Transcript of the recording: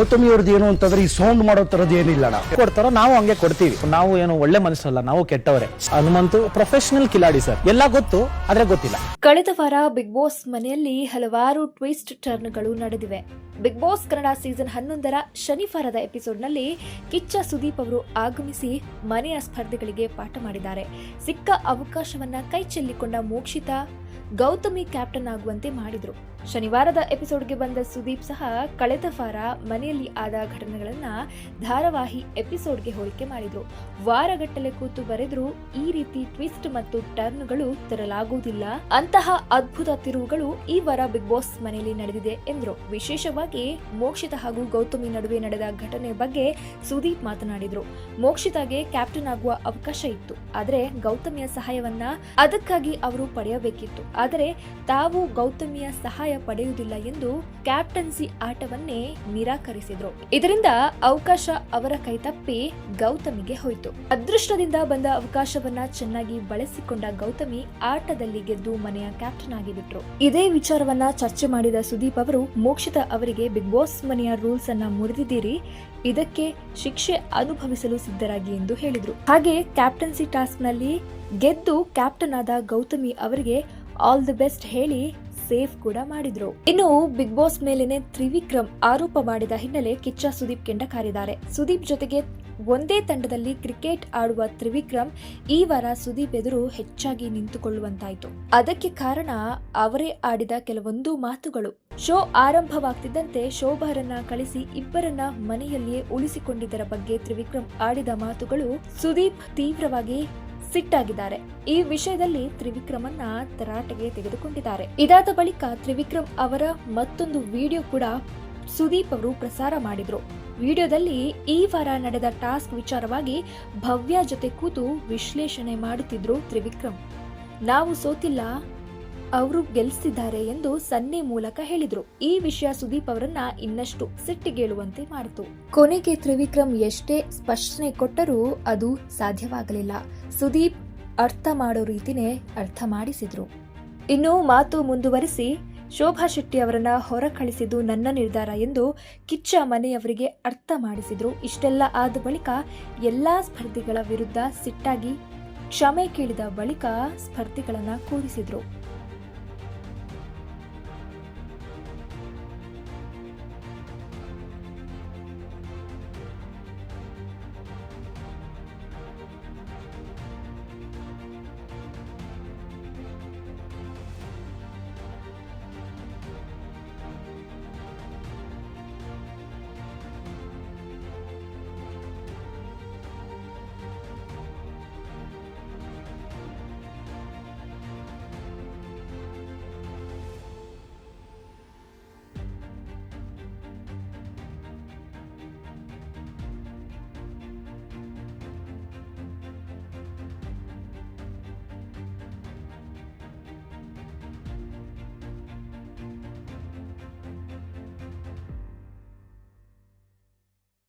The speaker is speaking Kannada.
ಗೌತಮಿ ಅವ್ರದ್ದು ಏನು ಅಂತಂದ್ರೆ ಈ ಸೌಂಡ್ ಮಾಡೋ ತರದ್ ಏನಿಲ್ಲ ಅಣ್ಣ. ಕೊಡ್ತಾರೋ ನಾವು ಹಂಗೆ ಕೊಡ್ತೀವಿ. ನಾವು ಏನು ಒಳ್ಳೆ ಮನುಷ್ಯರಲ್ಲ ನಾವು ಕೆಟ್ಟವರೇ. ಹನುಮಂತು ಪ್ರೊಫೆಷನಲ್ ಕಿಲಾಡಿ ಸರ್ ಎಲ್ಲ ಗೊತ್ತು ಆದ್ರೆ ಗೊತ್ತಿಲ್ಲ. ಕಳೆದ ವಾರ ಬಿಗ್ ಬಾಸ್ ಮನೆಯಲ್ಲಿ ಹಲವಾರು ಟ್ವಿಸ್ಟ್ ಟರ್ನ್ಗಳು ನಡೆದಿವೆ. ಬಿಗ್ ಬಾಸ್ ಕನ್ನಡ ಸೀಸನ್ ಹನ್ನೊಂದರ ಶನಿವಾರದ ಎಪಿಸೋಡ್ನಲ್ಲಿ ಕಿಚ್ಚ ಸುದೀಪ್ ಅವರು ಆಗಮಿಸಿ ಮನೆಯ ಸ್ಪರ್ಧೆಗಳಿಗೆ ಪಾಠ ಮಾಡಿದ್ದಾರೆ. ಸಿಕ್ಕ ಅವಕಾಶವನ್ನ ಕೈ ಚೆಲ್ಲಿಕೊಂಡ ಮೋಕ್ಷಿತಾ ಗೌತಮಿ ಕ್ಯಾಪ್ಟನ್ ಆಗುವಂತೆ ಮಾಡಿದ್ರು. ಶನಿವಾರದ ಎಪಿಸೋಡ್ಗೆ ಬಂದ ಸುದೀಪ್ ಸಹ ಕಳೆದ ವಾರ ಮನೆಯಲ್ಲಿ ಆದ ಘಟನೆಗಳನ್ನ ಧಾರಾವಾಹಿ ಎಪಿಸೋಡ್ಗೆ ಹೋಲಿಕೆ ಮಾಡಿದ್ರು. ವಾರಗಟ್ಟಲೆ ಕೂತು ಬರೆದ್ರು, ಈ ರೀತಿ ಟ್ವಿಸ್ಟ್ ಮತ್ತು ಟರ್ನ್ಗಳು ತರಲಾಗುವುದಿಲ್ಲ. ಅಂತಹ ಅದ್ಭುತ ತಿರುವುಗಳು ಈ ವಾರ ಬಿಗ್ ಬಾಸ್ ಮನೆಯಲ್ಲಿ ನಡೆದಿದೆ ಎಂದ್ರು. ವಿಶೇಷವಾಗಿ ಮೋಕ್ಷಿತ ಹಾಗೂ ಗೌತಮಿ ನಡುವೆ ನಡೆದ ಘಟನೆ ಬಗ್ಗೆ ಸುದೀಪ್ ಮಾತನಾಡಿದ್ರು. ಮೋಕ್ಷಿತಾಗೆ ಕ್ಯಾಪ್ಟನ್ ಆಗುವ ಅವಕಾಶ ಇತ್ತು. ಆದರೆ ಗೌತಮಿಯ ಸಹಾಯವನ್ನ ಅದಕ್ಕಾಗಿ ಅವರು ಪಡೆಯಬೇಕಿತ್ತು. ಆದರೆ ತಾವು ಗೌತಮಿಯ ಸಹಾಯ ಪಡೆಯುವುದಿಲ್ಲ ಎಂದು ಕ್ಯಾಪ್ಟನ್ಸಿ ಆಟವನ್ನೇ ನಿರಾಕರಿಸಿದ್ರು. ಇದರಿಂದ ಅವಕಾಶ ಅವರ ಕೈ ತಪ್ಪಿ ಗೌತಮಿಗೆ ಹೋಯಿತು. ಅದೃಷ್ಟದಿಂದ ಬಂದ ಅವಕಾಶವನ್ನ ಚೆನ್ನಾಗಿ ಬಳಸಿಕೊಂಡ ಗೌತಮಿ ಆಟದಲ್ಲಿ ಗೆದ್ದು ಮನೆಯ ಕ್ಯಾಪ್ಟನ್ ಆಗಿಬಿಟ್ರು. ಇದೇ ವಿಚಾರವನ್ನ ಚರ್ಚೆ ಮಾಡಿದ ಸುದೀಪ್ ಅವರು ಮೋಕ್ಷಿತ ಅವರಿಗೆ ಬಿಗ್ ಬಾಸ್ ಮನೆಯ ರೂಲ್ಸ್ ಅನ್ನ ಮುರಿದಿದ್ದೀರಿ, ಇದಕ್ಕೆ ಶಿಕ್ಷೆ ಅನುಭವಿಸಲು ಸಿದ್ಧರಾಗಿ ಎಂದು ಹೇಳಿದ್ರು. ಹಾಗೆ ಕ್ಯಾಪ್ಟನ್ಸಿ ಟಾಸ್ಕ್ನಲ್ಲಿ ಗೆದ್ದು ಕ್ಯಾಪ್ಟನ್ ಆದ ಗೌತಮಿ ಅವರಿಗೆ ಆಲ್ ದಿ ಬೆಸ್ಟ್ ಹೇಳಿ ಸೇಫ್ ಕೂಡ ಮಾಡಿದ್ರು. ಇನ್ನು ಬಿಗ್ ಬಾಸ್ ಮೇಲೇನೆ ತ್ರಿವಿಕ್ರಮ್ ಆರೋಪ ಮಾಡಿದ ಹಿನ್ನೆಲೆ ಕಿಚ್ಚ ಸುದೀಪ್ ಕೆಂಡ ಕಾರಿದ್ದಾರೆ ಸುದೀಪ್ ಜೊತೆಗೆ ಒಂದೇ ತಂಡದಲ್ಲಿ ಕ್ರಿಕೆಟ್ ಆಡುವ ತ್ರಿವಿಕ್ರಮ್ ಈ ವಾರ ಸುದೀಪ್ ಎದುರು ಹೆಚ್ಚಾಗಿ ನಿಂತುಕೊಳ್ಳುವಂತಾಯಿತು. ಅದಕ್ಕೆ ಕಾರಣ ಅವರೇ ಆಡಿದ ಕೆಲವೊಂದು ಮಾತುಗಳು. ಶೋ ಆರಂಭವಾಗ್ತಿದ್ದಂತೆ ಶೋಭಾರನ್ನ ಕಳಿಸಿ ಇಬ್ಬರನ್ನ ಮನೆಯಲ್ಲಿಯೇ ಉಳಿಸಿಕೊಂಡಿದ್ದರ ಬಗ್ಗೆ ತ್ರಿವಿಕ್ರಮ್ ಆಡಿದ ಮಾತುಗಳು ಸುದೀಪ್ ತೀವ್ರವಾಗಿ ಸಿಟ್ಟಾಗಿದ್ದಾರೆ. ಈ ವಿಷಯದಲ್ಲಿ ತ್ರಿವಿಕ್ರಮನ್ನ ತರಾಟೆಗೆ ತೆಗೆದುಕೊಂಡಿದ್ದಾರೆ. ಇದಾದ ಬಳಿಕ ತ್ರಿವಿಕ್ರಮ್ ಅವರ ಮತ್ತೊಂದು ವಿಡಿಯೋ ಕೂಡ ಸುದೀಪ್ ಅವರು ಪ್ರಸಾರ ಮಾಡಿದ್ರು. ವಿಡಿಯೋದಲ್ಲಿ ಈ ವಾರ ನಡೆದ ಟಾಸ್ಕ್ ವಿಚಾರವಾಗಿ ಭವ್ಯ ಜೊತೆ ಕೂತು ವಿಶ್ಲೇಷಣೆ ಮಾಡುತ್ತಿದ್ರು ತ್ರಿವಿಕ್ರಮ್. ನಾವು ಸೋತಿಲ್ಲ ಅವರು ಗೆಲ್ಲಿಸಿದ್ದಾರೆ ಎಂದು ಸನ್ನೆ ಮೂಲಕ ಹೇಳಿದ್ರು. ಈ ವಿಷಯ ಸುದೀಪ್ ಅವರನ್ನ ಇನ್ನಷ್ಟು ಸಿಟ್ಟಿಗೇಳುವಂತೆ ಮಾಡಿತು. ಕೊನೆಗೆ ತ್ರಿವಿಕ್ರಮ್ ಎಷ್ಟೇ ಸ್ಪಷ್ಟನೆ ಕೊಟ್ಟರೂ ಅದು ಸಾಧ್ಯವಾಗಲಿಲ್ಲ. ಸುದೀಪ್ ಅರ್ಥ ಮಾಡೋ ರೀತಿನೇ ಅರ್ಥ ಮಾಡಿಸಿದ್ರು. ಇನ್ನು ಮಾತು ಮುಂದುವರಿಸಿ, ಶೋಭಾ ಶೆಟ್ಟಿ ಅವರನ್ನ ಹೊರ ಕಳಿಸಿದ್ದು ನನ್ನ ನಿರ್ಧಾರ ಎಂದು ಕಿಚ್ಚ ಮನೆಯವರಿಗೆ ಅರ್ಥ ಮಾಡಿಸಿದ್ರು. ಇಷ್ಟೆಲ್ಲ ಆದ ಬಳಿಕ ಎಲ್ಲಾ ಸ್ಪರ್ಧಿಗಳ ವಿರುದ್ಧ ಸಿಟ್ಟಾಗಿ ಕ್ಷಮೆ ಕೇಳಿದ ಬಳಿಕ ಸ್ಪರ್ಧಿಗಳನ್ನ ಕೂರಿಸಿದ್ರು.